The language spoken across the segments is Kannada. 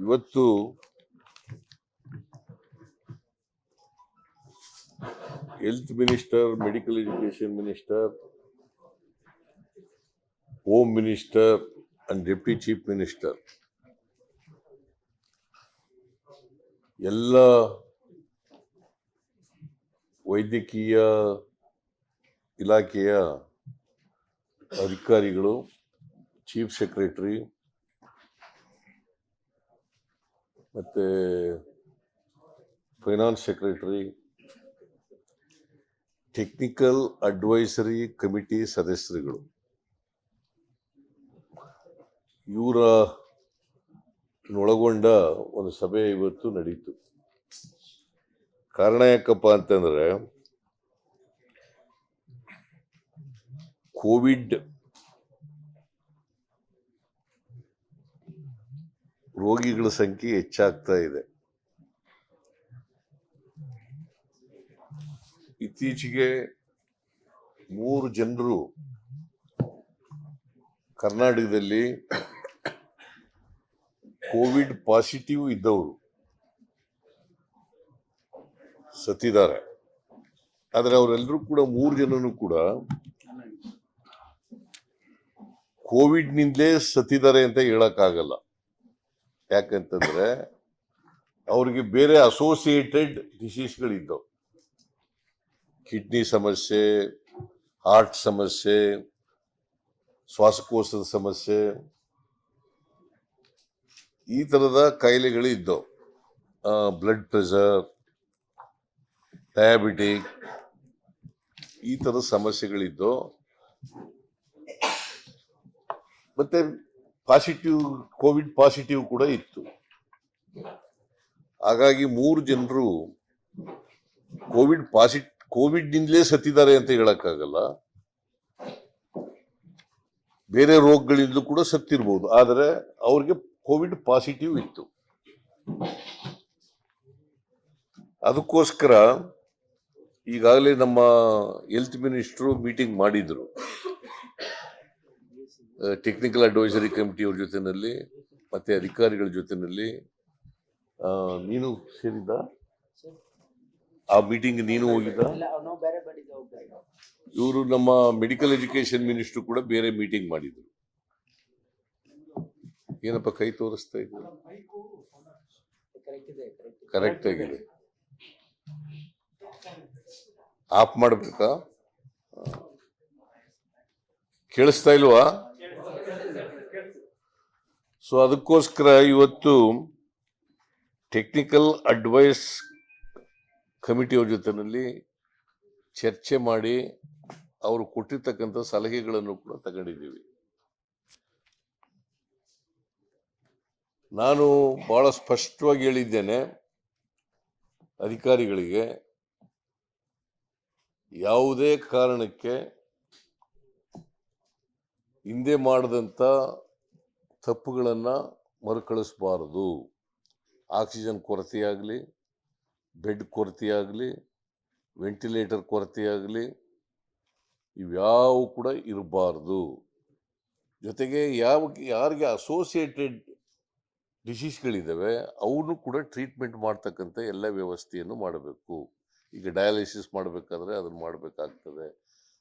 ಇವತ್ತು health minister medical education minister home minister and deputy chief minister ಎಲ್ಲ ವೈದ್ಯಕೀಯ ಇಲಾಖೆಯ ಅಧಿಕಾರಿಗಳು ಚೀಫ್ ಸೆಕ್ರೆಟರಿ ಮತ್ತೆ finance secretary technical advisory committee ಸದಸ್ಯರುಗಳು. ಇವರ ಒಳಗೊಂಡ ಒಂದು ಸಭೆ ಇವತ್ತು ನಡೀತು. ಕಾರಣ ಯಾಕಪ್ಪ ಅಂತಂದ್ರೆ, ಕೋವಿಡ್ ರೋಗಿಗಳ ಸಂಖ್ಯೆ ಹೆಚ್ಚಾಗ್ತಾ ಇದೆ. ಇತ್ತೀಚೆಗೆ ಮೂರು ಜನರು ಕರ್ನಾಟಕದಲ್ಲಿ ಕೋವಿಡ್ ಪಾಸಿಟಿವ್ ಇದ್ದವರು ಸತ್ತಿದ್ದಾರೆ. ಆದರೆ ಅವರೆಲ್ಲರೂ ಕೂಡ ಮೂರು ಜನನು ಕೂಡ ಕೋವಿಡ್ನಿಂದಲೇ ಸತ್ತಿದ್ದಾರೆ ಅಂತ ಹೇಳಕ್ಕಾಗಲ್ಲ. ಯಾಕಂತಂದ್ರೆ ಅವ್ರಿಗೆ ಬೇರೆ ಅಸೋಸಿಯೇಟೆಡ್ ಡಿಸೀಸ್ಗಳಿದ್ದವು ಕಿಡ್ನಿ ಸಮಸ್ಯೆ ಹಾರ್ಟ್ ಸಮಸ್ಯೆ, ಶ್ವಾಸಕೋಶದ ಸಮಸ್ಯೆ, ಈ ಥರದ ಕಾಯಿಲೆಗಳು ಇದ್ದವು. ಬ್ಲಡ್ ಪ್ರೆಷರ್ ಡಯಾಬಿಟಿಕ್ ಈ ಥರದ ಸಮಸ್ಯೆಗಳಿದ್ದು ಮತ್ತೆ ಪಾಸಿಟಿವ್ ಕೋವಿಡ್ ಪಾಸಿಟಿವ್ ಕೂಡ ಇತ್ತು. ಹಾಗಾಗಿ ಮೂರು ಜನರು ಕೋವಿಡ್ ಪಾಸಿಟ್ ಕೋವಿಡ್ನಿಂದಲೇ ಸತ್ತಿದ್ದಾರೆ ಅಂತ ಹೇಳಕ್ಕಾಗಲ್ಲ. ಬೇರೆ ರೋಗಗಳಿಂದಲೂ ಕೂಡ ಸತ್ತಿರ್ಬೋದು. ಆದರೆ ಅವ್ರಿಗೆ ಕೋವಿಡ್ ಪಾಸಿಟಿವ್ ಇತ್ತು. ಅದಕ್ಕೋಸ್ಕರ ಈಗಾಗಲೇ ನಮ್ಮ ಹೆಲ್ತ್ ಮಿನಿಸ್ಟ್ರು ಮೀಟಿಂಗ್ ಮಾಡಿದ್ರು. ಟೆಕ್ನಿಕಲ್ ಅಡ್ವೈಸರಿ ಕಮಿಟಿಯವ್ರ ಜೊತೆಯಲ್ಲಿ ಮತ್ತೆ ಅಧಿಕಾರಿಗಳ ಜೊತೆಯಲ್ಲಿ ನೀನು ಸೇರಿದ್ದ? ಆ ಮೀಟಿಂಗ್ ನೀನು ಹೋಗಿದ್ದ? ಇವರು ನಮ್ಮ ಮೆಡಿಕಲ್ ಎಜುಕೇಶನ್ ಮಿನಿಸ್ಟ್ರು ಕೂಡ ಬೇರೆ ಮೀಟಿಂಗ್ ಮಾಡಿದ್ರು. ಏನಪ್ಪ ಕೈ ತೋರಿಸ್ತಾ ಇದ್ರು ಕರೆಕ್ಟ್ ಇದೆ ಕರೆಕ್ಟ್ ಕರೆಕ್ಟ್ ಆಗಿದೆ. ಆಫ್ ಮಾಡಬೇಕಾ? ಕೇಳಿಸ್ತಾ ಇಲ್ವಾ? ಸೊ ಅದಕ್ಕೋಸ್ಕರ ಇವತ್ತು ಟೆಕ್ನಿಕಲ್ ಅಡ್ವೈಸ್ ಕಮಿಟಿಯವ್ರ ಜೊತೆನಲ್ಲಿ ಚರ್ಚೆ ಮಾಡಿ ಅವರು ಕೊಟ್ಟಿರ್ತಕ್ಕಂಥ ಸಲಹೆಗಳನ್ನು ಕೂಡ ತಗೊಂಡಿದ್ದೀವಿ. ನಾನು ಬಹಳ ಸ್ಪಷ್ಟವಾಗಿ ಹೇಳಿದ್ದೇನೆ ಅಧಿಕಾರಿಗಳಿಗೆ ಯಾವುದೇ ಕಾರಣಕ್ಕೆ ಹಿಂದೆ ಮಾಡಿದಂಥ ತಪ್ಪುಗಳನ್ನು ಮರುಕಳಿಸಬಾರದು. ಆಕ್ಸಿಜನ್ ಕೊರತೆಯಾಗಲಿ, ಬೆಡ್ ಕೊರತೆಯಾಗಲಿ, ವೆಂಟಿಲೇಟರ್ ಕೊರತೆಯಾಗಲಿ, ಇವ್ಯಾವು ಕೂಡ ಇರಬಾರ್ದು. ಜೊತೆಗೆ ಯಾವ, ಯಾರಿಗೆ ಅಸೋಸಿಯೇಟೆಡ್ ಡಿಸೀಸ್ಗಳಿದ್ದಾವೆ ಅವನು ಕೂಡ ಟ್ರೀಟ್ಮೆಂಟ್ ಮಾಡ್ತಕ್ಕಂಥ ಎಲ್ಲ ವ್ಯವಸ್ಥೆಯನ್ನು ಮಾಡಬೇಕು. ಈಗ ಡಯಾಲಿಸಿಸ್ ಮಾಡಬೇಕಾದ್ರೆ ಅದನ್ನು ಮಾಡಬೇಕಾಗ್ತದೆ.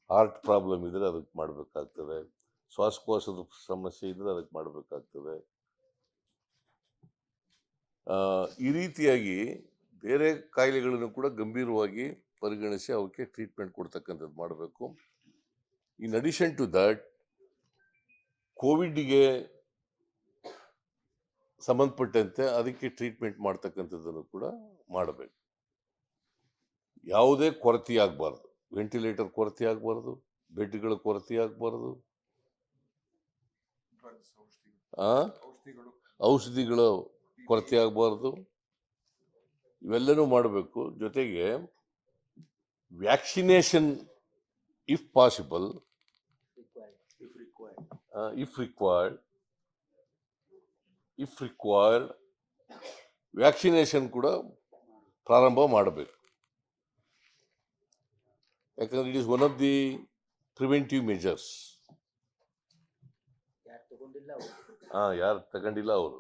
ಹಾರ್ಟ್ ಪ್ರಾಬ್ಲಮ್ ಇದ್ದರೆ ಅದಕ್ಕೆ ಮಾಡಬೇಕಾಗ್ತದೆ. ಶ್ವಾಸಕೋಶದ ಸಮಸ್ಯೆ ಇದ್ದರೆ ಅದಕ್ಕೆ ಮಾಡಬೇಕಾಗ್ತದೆ. ಈ ರೀತಿಯಾಗಿ ಬೇರೆ ಕಾಯಿಲೆಗಳನ್ನು ಕೂಡ ಗಂಭೀರವಾಗಿ ಪರಿಗಣಿಸಿ ಅವಕ್ಕೆ ಟ್ರೀಟ್ಮೆಂಟ್ ಕೊಡ್ತಕ್ಕಂಥದ್ದು ಮಾಡಬೇಕು. ಇನ್ ಅಡಿಷನ್ ಟು ದಟ್ ಕೋವಿಡ್ಗೆ ಸಂಬಂಧಪಟ್ಟಂತೆ ಅದಕ್ಕೆ ಟ್ರೀಟ್ಮೆಂಟ್ ಮಾಡ್ತಕ್ಕಂಥದ್ದನ್ನು ಕೂಡ ಮಾಡಬೇಕು. ಯಾವುದೇ ಕೊರತೆ ಆಗಬಾರ್ದು. ವೆಂಟಿಲೇಟರ್ ಕೊರತೆ ಆಗಬಾರ್ದು. ಬೆಡ್ಗಳ ಕೊರತೆ ಆಗಬಾರ್ದು. ಔಷಧಿಗಳು ಕೊರತೆ ಆಗಬಾರ್ದು. ಇವೆಲ್ಲನೂ ಮಾಡಬೇಕು. ಜೊತೆಗೆ vaccination, if possible if required if required vaccination ಕೂಡ ಪ್ರಾರಂಭ ಮಾಡಬೇಕು. ಯಾಕಂದ್ರೆ it is one of the preventive measures. ಹಾಂ ಯಾರು ತಗೊಂಡಿಲ್ಲ ಅವರು.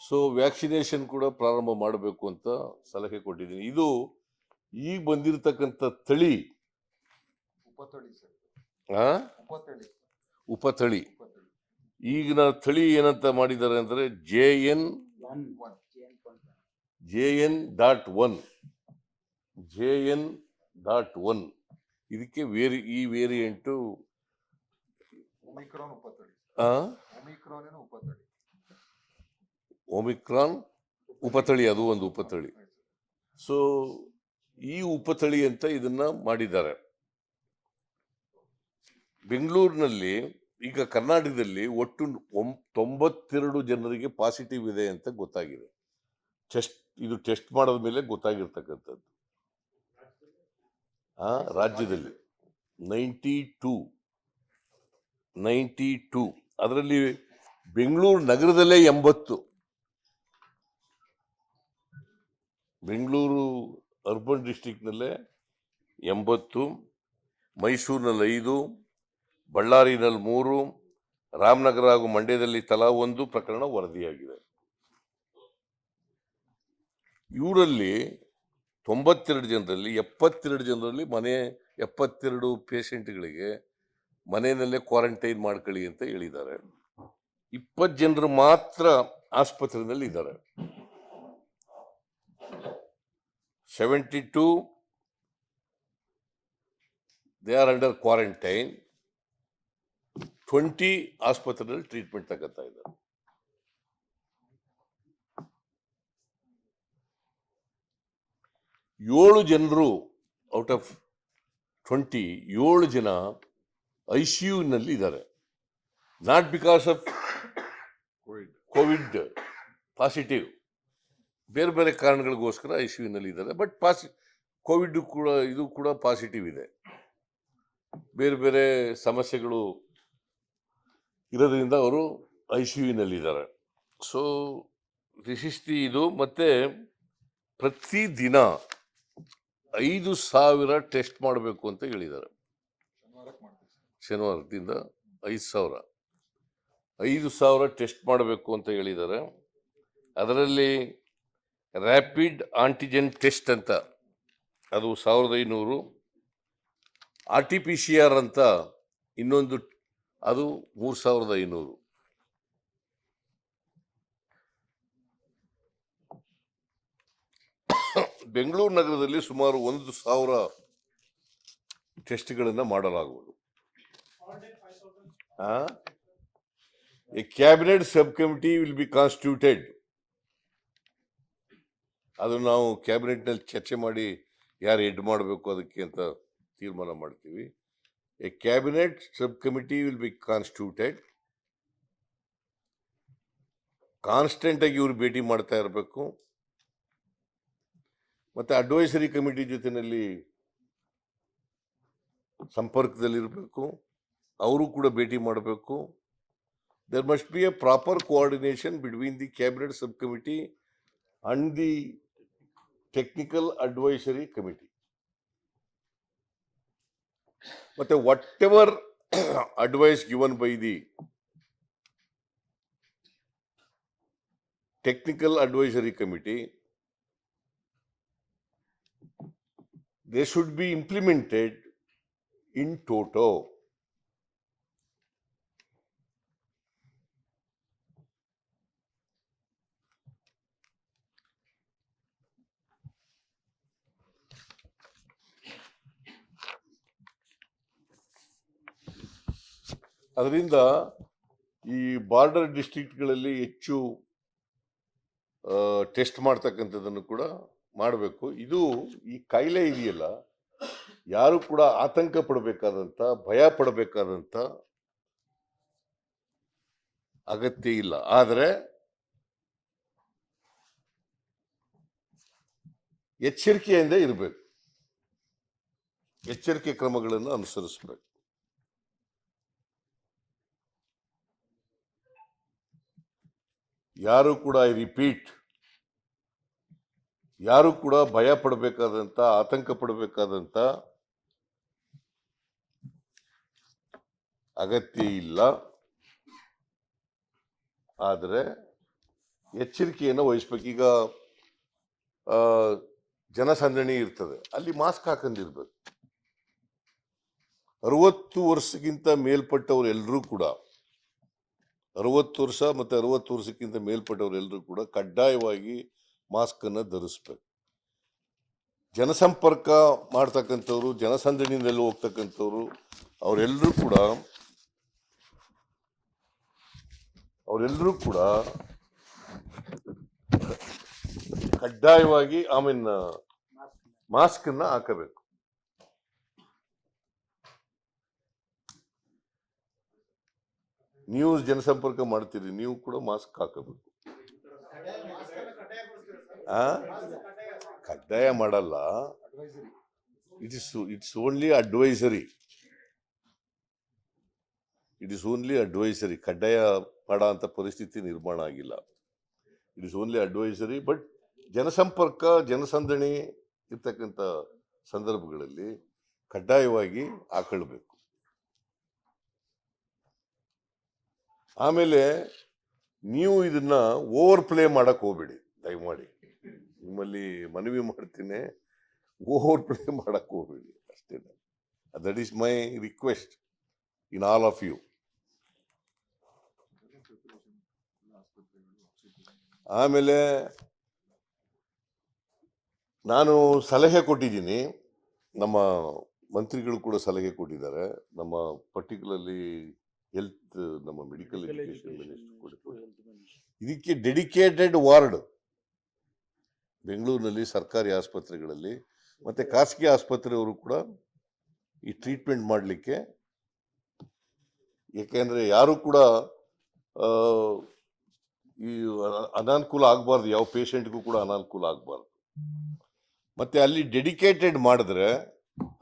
ಸೊ ವ್ಯಾಕ್ಸಿನೇಷನ್ ಕೂಡ ಪ್ರಾರಂಭ ಮಾಡಬೇಕು ಅಂತ ಸಲಹೆ ಕೊಟ್ಟಿದ್ದೀನಿ. ಇದು ಈಗ ಬಂದಿರತಕ್ಕಂಥ ತಳಿ. ಉಪತಳಿ ಆ, ಈಗಿನ ತಳಿ ಏನಂತ ಮಾಡಿದ್ದಾರೆ ಅಂದರೆ J N J N dot one J N dot one ಇದಕ್ಕೆ ವೇರಿ ಈ ವೇರಿಯಂಟು ಒಮಿಕ್ರಾನ್ ಉಪತಳಿ ಅದು ಒಂದು ಉಪತಳಿ. ಸೊ ಈ ಉಪತಳಿ ಅಂತ ಇದನ್ನ ಮಾಡಿದ್ದಾರೆ. ಬೆಂಗಳೂರಿನಲ್ಲಿ ಈಗ ಕರ್ನಾಟಕದಲ್ಲಿ ಒಟ್ಟು ತೊಂಬತ್ತೆರಡು ಜನರಿಗೆ ಪಾಸಿಟಿವ್ ಇದೆ ಅಂತ ಗೊತ್ತಾಗಿದೆ. ಟೆಸ್ಟ್ ಇದು ಟೆಸ್ಟ್ ಮಾಡಿದ ಮೇಲೆ ಗೊತ್ತಾಗಿರ್ತಕ್ಕಂಥದ್ದು. ಆ ರಾಜ್ಯದಲ್ಲಿ. Ninety two ninety two. ಅದರಲ್ಲಿ ಬೆಂಗಳೂರು ನಗರದಲ್ಲೇ ಎಂಬತ್ತು. ಬೆಂಗಳೂರು ಅರ್ಬನ್ ಡಿಸ್ಟಿಕ್ನಲ್ಲೇ ಎಂಬತ್ತು, ಮೈಸೂರಿನಲ್ಲಿ ಐದು, ಬಳ್ಳಾರಿನಲ್ಲಿ ಮೂರು, ರಾಮನಗರ ಹಾಗೂ ಮಂಡ್ಯದಲ್ಲಿ ತಲಾ ಒಂದು ಪ್ರಕರಣ ವರದಿಯಾಗಿದೆ. ಇವರಲ್ಲಿ ತೊಂಬತ್ತೆರಡು ಜನರಲ್ಲಿ, ಎಪ್ಪತ್ತೆರಡು ಜನರಲ್ಲಿ ಮನೆ, ಎಪ್ಪತ್ತೆರಡು ಪೇಷಂಟ್ಗಳಿಗೆ ಮನೆಯಲ್ಲೇ ಕ್ವಾರಂಟೈನ್ ಮಾಡ್ಕೊಳ್ಳಿ ಅಂತ ಹೇಳಿದ್ದಾರೆ. ಇಪ್ಪತ್ತು ಜನರು ಮಾತ್ರ ಆಸ್ಪತ್ರೆಯಲ್ಲಿ ಇದ್ದಾರೆ seventy two they are under quarantine twenty ಆಸ್ಪತ್ರೆಯಲ್ಲಿ ಟ್ರೀಟ್ಮೆಂಟ್ ತಗೋತಾ ಇದ್ದಾರೆ. ಏಳು ಜನರು ಔಟ್ ಆಫ್ ಟ್ವೆಂಟಿ ಏಳು ಜನ ಐ ಸಿ ಯುನಲ್ಲಿ ಇದ್ದಾರೆ not because of Covid Covid positive ಬೇರೆ ಬೇರೆ ಕಾರಣಗಳಿಗೋಸ್ಕರ ಐ ಸಿ ಯುನಲ್ಲಿ ಇದ್ದಾರೆ ಬಟ್ ಪಾಸಿ ಕೋವಿಡ್ ಕೂಡ ಇದು ಕೂಡ ಪಾಸಿಟಿವ್ ಇದೆ. ಬೇರೆ ಬೇರೆ ಸಮಸ್ಯೆಗಳು ಇರೋದ್ರಿಂದ ಅವರು ಐ ಸಿ ಯುನಲ್ಲಿದ್ದಾರೆ ಸೊ ವಿಶಿಷ್ಟಿ ಇದು. ಮತ್ತು ಪ್ರತಿ ದಿನ ಐದು ಸಾವಿರ ಟೆಸ್ಟ್ ಮಾಡಬೇಕು ಅಂತ ಹೇಳಿದ್ದಾರೆ. ಶನಿವಾರದಿಂದ ಐದು ಸಾವಿರ. ಐದು ಸಾವಿರ ಟೆಸ್ಟ್ ಮಾಡಬೇಕು ಅಂತ ಹೇಳಿದ್ದಾರೆ. ಅದರಲ್ಲಿ ರ್ಯಾಪಿಡ್ ಆಂಟಿಜೆನ್ ಟೆಸ್ಟ್ ಅಂತ, ಅದು ಸಾವಿರದ ಐನೂರು. R T P C R ಅಂತ ಇನ್ನೊಂದು, ಅದು ಮೂರು ಸಾವಿರದ ಐನೂರು. ಬೆಂಗಳೂರು ನಗರದಲ್ಲಿ ಸುಮಾರು ಒಂದು ಸಾವಿರ ಟೆಸ್ಟ್ಗಳನ್ನು ಮಾಡಲಾಗುವುದು. A cabinet sub committee will be constituted ಅದು ನಾವು ಕ್ಯಾಬಿನೆಟ್ನಲ್ಲಿ ಚರ್ಚೆ ಮಾಡಿ ಯಾರು ಹೆಡ್ ಮಾಡಬೇಕು ಅದಕ್ಕೆ ಅಂತ ತೀರ್ಮಾನ ಮಾಡ್ತೀವಿ. A cabinet sub committee will be constituted constant ಆಗಿ ಇವರು ಭೇಟಿ ಮಾಡ್ತಾ ಇರಬೇಕು. ಮತ್ತೆ ಅಡ್ವೈಸರಿ ಕಮಿಟಿ ಜೊತೆಯಲ್ಲಿ ಸಂಪರ್ಕದಲ್ಲಿರಬೇಕು. ಅವರು ಕೂಡ ಭೇಟಿ ಮಾಡಬೇಕು there must be a proper coordination between the cabinet sub committee and the technical advisory committee ಮತ್ತೆ whatever advice given by the technical advisory committee they should be implemented in toto. ಅದರಿಂದ ಈ ಬಾರ್ಡರ್ ಡಿಸ್ಟ್ರಿಕ್ಟ್ಗಳಲ್ಲಿ ಹೆಚ್ಚು ಟೆಸ್ಟ್ ಮಾಡ್ತಕ್ಕಂಥದ್ದನ್ನು ಕೂಡ ಮಾಡಬೇಕು. ಇದು ಈ ಕಾಯಿಲೆ ಇದೆಯಲ್ಲ, ಯಾರು ಕೂಡ ಆತಂಕ ಪಡಬೇಕಾದಂಥ, ಭಯ ಪಡಬೇಕಾದಂಥ ಅಗತ್ಯ ಇಲ್ಲ. ಆದರೆ ಎಚ್ಚರಿಕೆಯಿಂದ ಇರಬೇಕು. ಎಚ್ಚರಿಕೆ ಕ್ರಮಗಳನ್ನು ಅನುಸರಿಸಬೇಕು. ಯಾರು ಕೂಡ ಐ ರಿಪೀಟ್ ಯಾರು ಕೂಡ ಭಯ ಪಡಬೇಕಾದಂತ ಆತಂಕ ಪಡಬೇಕಾದಂತ ಅಗತ್ಯ ಇಲ್ಲ. ಆದರೆ ಎಚ್ಚರಿಕೆಯನ್ನು ವಹಿಸ್ಬೇಕು. ಈಗ ಆ, ಜನಸಂದಣಿ ಇರ್ತದೆ. ಅಲ್ಲಿ ಮಾಸ್ಕ್ ಹಾಕೊಂಡಿರ್ಬೇಕು ಅರವತ್ತು ವರ್ಷಕ್ಕಿಂತ ಮೇಲ್ಪಟ್ಟವ್ರು ಎಲ್ಲರೂ ಕೂಡ ಅರವತ್ತು ವರ್ಷ ಮತ್ತು ಅರವತ್ತು ವರ್ಷಕ್ಕಿಂತ ಮೇಲ್ಪಟ್ಟವರೆಲ್ಲರೂ ಕೂಡ ಕಡ್ಡಾಯವಾಗಿ ಮಾಸ್ಕನ್ನು ಧರಿಸ್ಬೇಕು. ಜನಸಂಪರ್ಕ ಮಾಡ್ತಕ್ಕಂಥವ್ರು, ಜನಸಂದಣಿಯಿಂದಲೂ ಹೋಗ್ತಕ್ಕಂಥವ್ರು ಅವರೆಲ್ಲರೂ ಕೂಡ ಅವರೆಲ್ಲರೂ ಕೂಡ ಕಡ್ಡಾಯವಾಗಿ ಆಮೇಲೆ ಮಾಸ್ಕನ್ನು ಹಾಕಬೇಕು. ನೀವು ಜನಸಂಪರ್ಕ ಮಾಡ್ತೀರಿ, ನೀವು ಕೂಡ ಮಾಸ್ಕ್ ಹಾಕಬೇಕು. ಆ? ಕಡ್ಡಾಯ ಮಾಡಲ್ಲ. It is it's only advisory it is only advisory ಕಡ್ಡಾಯ ಮಾಡೋ ಅಂತ ಪರಿಸ್ಥಿತಿ ನಿರ್ಮಾಣ ಆಗಿಲ್ಲ. It is only advisory but ಜನಸಂಪರ್ಕ, ಜನಸಂದಣಿ ಇರ್ತಕ್ಕಂಥ ಸಂದರ್ಭಗಳಲ್ಲಿ ಕಡ್ಡಾಯವಾಗಿ ಹಾಕೊಳ್ಬೇಕು. ಆಮೇಲೆ ನೀವು ಇದನ್ನ ಓವರ್ ಪ್ಲೇ ಮಾಡಕ್ ಹೋಗ್ಬೇಡಿ, ದಯಮಾಡಿ. ನಿಮ್ಮಲ್ಲಿ ಮನವಿ ಮಾಡ್ತೀನಿ ಓವರ್ ಪ್ಲೇ ಮಾಡಕ್ ಹೋಗ್ಬೇಡಿ. ಅಷ್ಟೇ that is my request in all of you ಆಮೇಲೆ ನಾನು ಸಲಹೆ ಕೊಟ್ಟಿದ್ದೀನಿ. ನಮ್ಮ ಮಂತ್ರಿಗಳು ಕೂಡ ಸಲಹೆ ಕೊಟ್ಟಿದ್ದಾರೆ. ನಮ್ಮ ಪರ್ಟಿಕ್ಯುಲರ್ಲಿ ಹೆಲ್ತ್ ನಮ್ಮ ಮೆಡಿಕಲ್ ಎಜುಕೇಶನ್ ಮಿನಿಸ್ಟರ್ ಇದಕ್ಕೆ ಡೆಡಿಕೇಟೆಡ್ ವಾರ್ಡ್ ಬೆಂಗಳೂರಿನಲ್ಲಿ ಸರ್ಕಾರಿ ಆಸ್ಪತ್ರೆಗಳಲ್ಲಿ ಮತ್ತೆ ಖಾಸಗಿ ಆಸ್ಪತ್ರೆಯವರು ಕೂಡ ಈ ಟ್ರೀಟ್ಮೆಂಟ್ ಮಾಡಲಿಕ್ಕೆ. ಏಕೆಂದರೆ ಯಾರು ಕೂಡ ಈ ಅನ- ಅನಾನುಕೂಲ ಆಗಬಾರ್ದು ಯಾವ ಪೇಷಂಟ್ಗೂ ಕೂಡ ಅನಾನುಕೂಲ ಆಗಬಾರ್ದು. ಮತ್ತೆ ಅಲ್ಲಿ ಡೆಡಿಕೇಟೆಡ್ ಮಾಡಿದ್ರೆ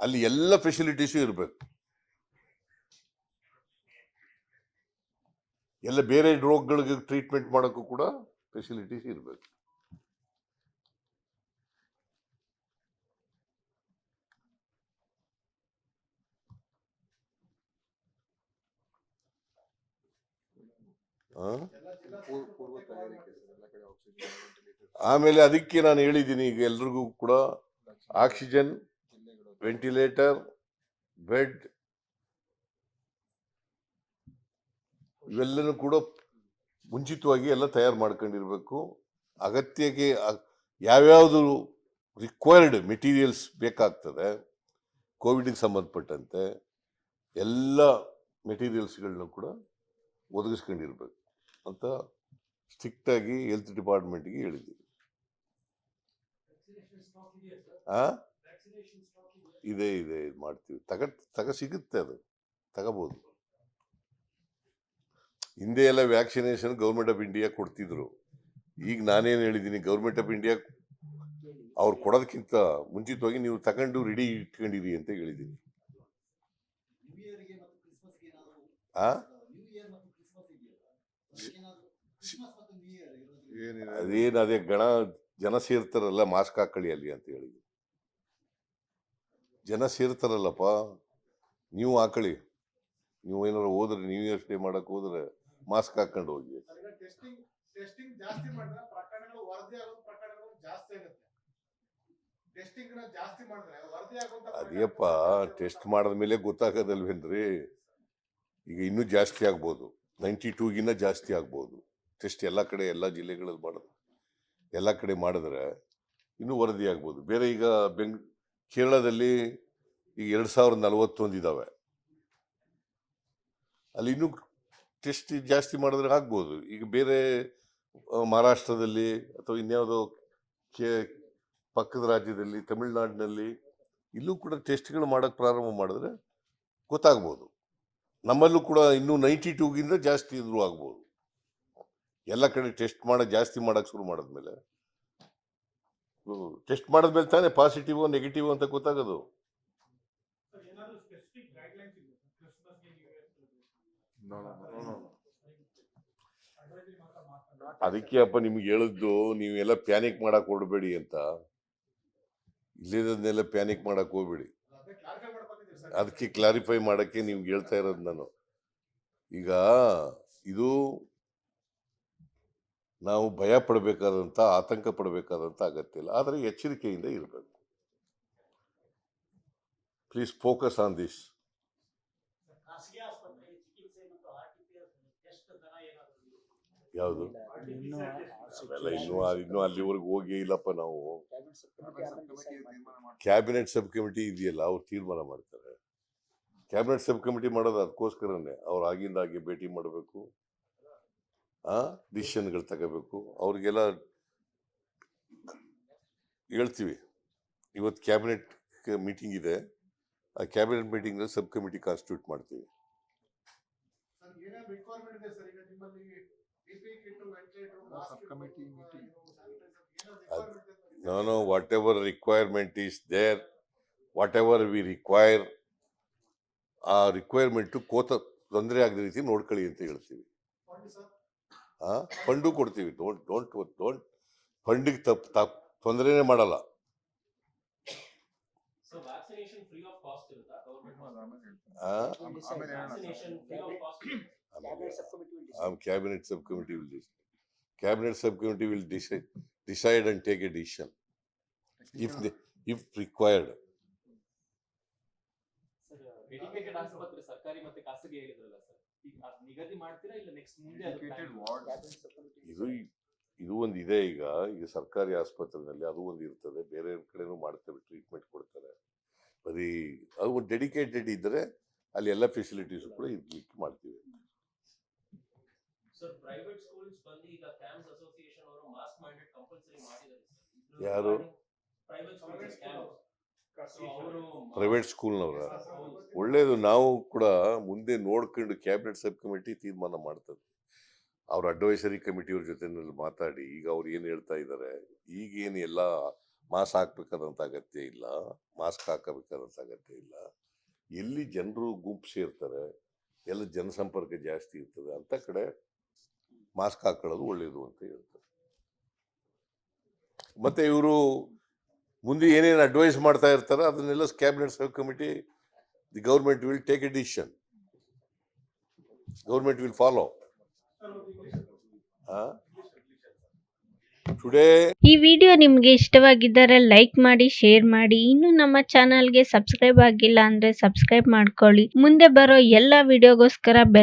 ಅಲ್ಲಿ ಎಲ್ಲ ಫೆಸಿಲಿಟೀಸು ಇರಬೇಕು. ಎಲ್ಲ ಬೇರೆ ರೋಗಗಳಿಗೆ ಟ್ರೀಟ್ಮೆಂಟ್ ಮಾಡೋಕ್ಕೂ ಕೂಡ ಫೆಸಿಲಿಟೀಸ್ ಇರಬೇಕು. ಆಮೇಲೆ ಅದಕ್ಕೆ ನಾನು ಹೇಳಿದ್ದೀನಿ ಈಗ ಎಲ್ರಿಗೂ ಕೂಡ ಆಕ್ಸಿಜನ್ ವೆಂಟಿಲೇಟರ್ ಬೆಡ್ ಇವೆಲ್ಲನೂ ಕೂಡ ಮುಂಚಿತವಾಗಿ ಎಲ್ಲ ತಯಾರು ಮಾಡ್ಕೊಂಡಿರಬೇಕು. ಅಗತ್ಯಕ್ಕೆ ಯಾವ್ಯಾವುದು ರಿಕ್ವೈರ್ಡ್ ಮೆಟೀರಿಯಲ್ಸ್ ಬೇಕಾಗ್ತದೆ, ಕೋವಿಡಿಗೆ ಸಂಬಂಧಪಟ್ಟಂತೆ ಎಲ್ಲ ಮೆಟೀರಿಯಲ್ಸ್ಗಳನ್ನೂ ಕೂಡ ಒದಗಿಸ್ಕೊಂಡಿರ್ಬೇಕು ಅಂತ ಸ್ಟ್ರಿಕ್ಟಾಗಿ ಹೆಲ್ತ್ ಡಿಪಾರ್ಟ್ಮೆಂಟ್ಗೆ ಹೇಳಿದ್ದೀವಿ. ಆ? ಇದೆ ಇದೆ, ಇದು ಮಾಡ್ತೀವಿ. ತಗ ತಗ ಸಿಗುತ್ತೆ ಅದು. ತಗೋಬೋದು. ಹಿಂದೆ ಎಲ್ಲ ವ್ಯಾಕ್ಸಿನೇಷನ್ ಗೌರ್ಮೆಂಟ್ ಆಫ್ ಇಂಡಿಯಾ ಕೊಡ್ತಿದ್ರು. ಈಗ ನಾನೇನು ಹೇಳಿದ್ದೀನಿ ಗೌರ್ಮೆಂಟ್ ಆಫ್ ಇಂಡಿಯಾ ಅವ್ರು ಕೊಡೋದಕ್ಕಿಂತ ಮುಂಚಿತವಾಗಿ ನೀವು ತಗೊಂಡು ರೆಡಿ ಇಟ್ಕೊಂಡಿರಿ ಅಂತ ಹೇಳಿದ್ದೀನಿ ಆ? ಅದೇನು ಅದೇ ಗಣ, ಜನ ಸೇರ್ತಾರಲ್ಲ ಮಾಸ್ಕ್ ಹಾಕೊಳ್ಳಿ ಅಲ್ಲಿ ಅಂತ ಹೇಳಿದ್ವಿ ಜನ ಸೇರ್ತಾರಲ್ಲಪ್ಪ, ನೀವು ಹಾಕೊಳ್ಳಿ. ನೀವು ಏನಾರು ಹೋದ್ರೆ ನ್ಯೂ ಇಯರ್ಸ್ ಡೇ ಮಾಡೋಕ್ಕೆ ಹೋದ್ರೆ. ಮಾಸ್ಕ್ ಹಾಕೊಂಡು ಹೋಗಿ. ಅದೇಪ್ಪ ಟೆಸ್ಟ್ ಮಾಡಿದ್ಮೇಲೆ ಗೊತ್ತಾಗೋದಲ್ವೇನ್ರಿ? ಈಗ ಇನ್ನೂ ಜಾಸ್ತಿ ಆಗ್ಬೋದು. ನೈಂಟಿ ಟೂಗಿನ್ನ ಜಾಸ್ತಿ ಆಗ್ಬೋದು. ಟೆಸ್ಟ್ ಎಲ್ಲ ಕಡೆ ಎಲ್ಲ ಜಿಲ್ಲೆಗಳಲ್ಲಿ ಮಾಡೋದು ಎಲ್ಲ ಕಡೆ ಮಾಡಿದ್ರೆ ಇನ್ನೂ ವರದಿ ಆಗ್ಬೋದು. ಬೇರೆ ಈಗ ಬೆಂಗ್ ಕೇರಳದಲ್ಲಿ ಈಗ ಎರಡು ಸಾವಿರದ ನಲವತ್ತೊಂದಿದ್ದಾವೆ ಅಲ್ಲಿ ಇನ್ನೂ ಟೆಸ್ಟ್ ಜಾಸ್ತಿ ಮಾಡಿದ್ರೆ ಆಗ್ಬೋದು. ಈಗ ಬೇರೆ ಮಹಾರಾಷ್ಟ್ರದಲ್ಲಿ ಅಥವಾ ಇನ್ಯಾವುದೋ ಕೆ, ಪಕ್ಕದ ರಾಜ್ಯದಲ್ಲಿ, ತಮಿಳುನಾಡಿನಲ್ಲಿ ಇಲ್ಲೂ ಕೂಡ ಟೆಸ್ಟ್ಗಳು ಮಾಡೋಕ್ಕೆ ಪ್ರಾರಂಭ ಮಾಡಿದ್ರೆ ಗೊತ್ತಾಗ್ಬೋದು. ನಮ್ಮಲ್ಲೂ ಕೂಡ ಇನ್ನೂ ನೈಂಟಿ ಟೂಗಿಂತ ಜಾಸ್ತಿ ಇದ್ರೂ ಆಗ್ಬೋದು. ಎಲ್ಲ ಕಡೆ ಟೆಸ್ಟ್ ಮಾಡೋ, ಜಾಸ್ತಿ ಮಾಡೋಕ್ಕೆ ಶುರು ಮಾಡಿದ್ಮೇಲೆ. ಟೆಸ್ಟ್ ಮಾಡಿದ್ಮೇಲೆ ತಾನೇ ಪಾಸಿಟಿವ್, ನೆಗೆಟಿವ್ ಅಂತ ಗೊತ್ತಾಗೋದು. ಅದಕ್ಕೆ ಅಪ್ಪ ನಿಮ್ಗೆ ಹೇಳಿದ್ದು ನೀವೆಲ್ಲ ಪ್ಯಾನಿಕ್ ಮಾಡಕ್ ಹೊಡಬೇಡಿ ಅಂತ. ಇಲ್ಲಿರೋದನ್ನೆಲ್ಲ ಪ್ಯಾನಿಕ್ ಮಾಡಕ್ ಹೋಗ್ಬೇಡಿ. ಅದಕ್ಕೆ ಕ್ಲಾರಿಫೈ ಮಾಡಕ್ಕೆ ನಿಮ್ಗೆ ಹೇಳ್ತಾ ಇರೋದು ನಾನು. ಈಗ ಇದು ನಾವು ಭಯ ಪಡಬೇಕಾದಂಥ ಆತಂಕ ಪಡಬೇಕಾದಂಥ ಅಗತ್ಯ ಇಲ್ಲ. ಆದರೆ ಎಚ್ಚರಿಕೆಯಿಂದ ಇರಬೇಕು. ಪ್ಲೀಸ್ ಫೋಕಸ್ ಆನ್ ದಿಸ್ ಯಾವುದು? ಇನ್ನು ಅವೆಲ್ಲ ಇನ್ನೂ ಇನ್ನೂ ಅಲ್ಲಿವರೆಗೂ ಹೋಗೇ ಇಲ್ಲಪ್ಪ ನಾವು. ಕ್ಯಾಬಿನೆಟ್ ಸಬ್ ಕಮಿಟಿ ಇದೆಯಲ್ಲ ಅವ್ರು ತೀರ್ಮಾನ ಮಾಡ್ತಾರೆ. ಕ್ಯಾಬಿನೆಟ್ ಸಬ್ ಕಮಿಟಿ ಮಾಡೋದು ಅದಕ್ಕೋಸ್ಕರನೇ ಅವ್ರು ಆಗಿಂದಾಗೆ ಭೇಟಿ ಮಾಡಬೇಕು. ಆ ಡಿಸಿಷನ್ಗಳು ತಗೋಬೇಕು. ಅವ್ರಿಗೆಲ್ಲ ಹೇಳ್ತೀವಿ. ಇವತ್ತು ಕ್ಯಾಬಿನೆಟ್ ಮೀಟಿಂಗ್ ಇದೆ. ಆ ಕ್ಯಾಬಿನೆಟ್ ಮೀಟಿಂಗ್ನಲ್ಲಿ ಸಬ್ ಕಮಿಟಿ ಕಾನ್ಸ್ಟಿಟ್ಯೂಟ್ ಮಾಡ್ತೀವಿ. subcommittee meeting. No, no, whatever requirement is there, whatever we require, ಆ ರಿಕ್ವೈರ್ಮೆಂಟು ಕೋತ ತೊಂದರೆ ಆಗದ ರೀತಿ ನೋಡ್ಕೊಳ್ಳಿ ಅಂತ ಹೇಳ್ತೀವಿ ಸರ್ ಆ ಫಂಡು ಕೊಡ್ತೀವಿ ಡೋಂಟ್ ಡೋಂಟ್ ಡೋಂಟ್ ಫಂಡಿಗೆ ತಪ್ಪು ತಪ್ಪು ತೊಂದರೆನೇ ಮಾಡಲ್ಲ so sir. Vaccination free of cost cabinet sub committee will decide. Will will decide decide and take a decision if they if required dedicated ಆಸ್ಪತ್ರೆ ಸರ್ಕಾರಿ ಮತ್ತೆ ಖಾಸಗಿ ಹೇಳಿದ್ರಲ್ಲ ಸರ್ ಈಗ ಅದ್ ನಿಗದಿ ಮಾಡ್ತೀರಾ ಇಲ್ಲ ನೆಕ್ಸ್ಟ್ ಮುಂದೆ ಅದು plan ward. Cabinet sub committee will ಇದು ಇದು ಒಂದು ಇದೆ ಈಗ. ಈಗ ಸರ್ಕಾರಿ ಆಸ್ಪತ್ರೆಯಲ್ಲಿ ಅದು ಒಂದು ಇರ್ತದೆ. ಬೇರೆ ಕಡೆನೂ ಮಾಡ್ತೇವೆ ಟ್ರೀಟ್ಮೆಂಟ್ ಕೊಡ್ತಾರೆ. ಬರೀ ಅದು ಒಂದು ಡೆಡಿಕೇಟೆಡ್ ಇದ್ದರೆ ಅಲ್ಲಿ ಎಲ್ಲ ಫೆಸಿಲಿಟೀಸು ಕೂಡ ಇರ್ಲಿಕ್ಕೆ ಮಾಡ್ತೀವಿ ಸರ್ ಪ್ರೈವೇಟ್ ಸ್ಕೂಲ್ಸ್ ಬಂದು ಈಗ ಕ್ಯಾಂಪ್ಸ್ ಅಸೋಸಿಯೇಷನ್ ಅವರು ಮಾಸ್ಕ್ ಮ್ಯಾಂಡೇಟ್ ಕಂಪಲ್ಸರಿ ಮಾಡಿದ್ದಾರೆ ಸರ್ ಯಾರು? ಪ್ರೈವೇಟ್ ಸ್ಕೂಲ್ನವ್ರ ಒಳ್ಳೇದು ನಾವು ಕೂಡ ಮುಂದೆ ನೋಡ್ಕೊಂಡು ಕ್ಯಾಬಿನೆಟ್ ಸಬ್ ಕಮಿಟಿ ತೀರ್ಮಾನ ಮಾಡ್ತದೆ. ಅವ್ರ ಅಡ್ವೈಸರಿ ಕಮಿಟಿಯವ್ರ ಜೊತೆನಲ್ಲಿ ಮಾತಾಡಿ, ಈಗ ಅವ್ರು ಏನು ಹೇಳ್ತಾ ಇದ್ದಾರೆ ಈಗೇನು ಎಲ್ಲ ಮಾಸ್ಕ್ ಹಾಕ್ಬೇಕಾದಂಥ ಅಗತ್ಯ ಇಲ್ಲ ಮಾಸ್ಕ್ ಹಾಕಬೇಕಾದಂಥ ಅಗತ್ಯ ಇಲ್ಲ. ಎಲ್ಲಿ ಜನರು ಗುಂಪು ಸೇರ್ತಾರೆ, ಎಲ್ಲ ಜನಸಂಪರ್ಕ ಜಾಸ್ತಿ ಇರ್ತದೆ ಅಂಥ ಕಡೆ ಮಾಸ್ಕ್ ಹಾಕೊಳ್ಳೋದು ಒಳ್ಳೆಯದು ಅಂತ ಹೇಳ್ತಾರೆ. ಮತ್ತೆ ಇವರು ಮುಂದೆ ಏನೇನು ಅಡ್ವೈಸ್ ಮಾಡ್ತಾ ಇರ್ತಾರೋ ಅದನ್ನೆಲ್ಲ cabinet sub committee the government will take a decision government will follow ಈ ವಿಡಿಯೋ ನಿಮಗೆ ಇಷ್ಟವಾಗಿದ್ದರೆ ಲೈಕ್ ಮಾಡಿ ಶೇರ್ ಮಾಡಿ. ಇನ್ನು ನಮ್ಮ ಚಾನಲ್ಗೆ ಸಬ್ಸ್ಕ್ರೈಬ್ ಆಗಿಲ್ಲ ಅಂದ್ರೆ ಸಬ್ಸ್ಕ್ರೈಬ್ ಮಾಡ್ಕೊಳ್ಳಿ. ಮುಂದೆ ಬರೋ ಎಲ್ಲ ವಿಡಿಯೋಗೋಸ್ಕರ ಬೆಲ್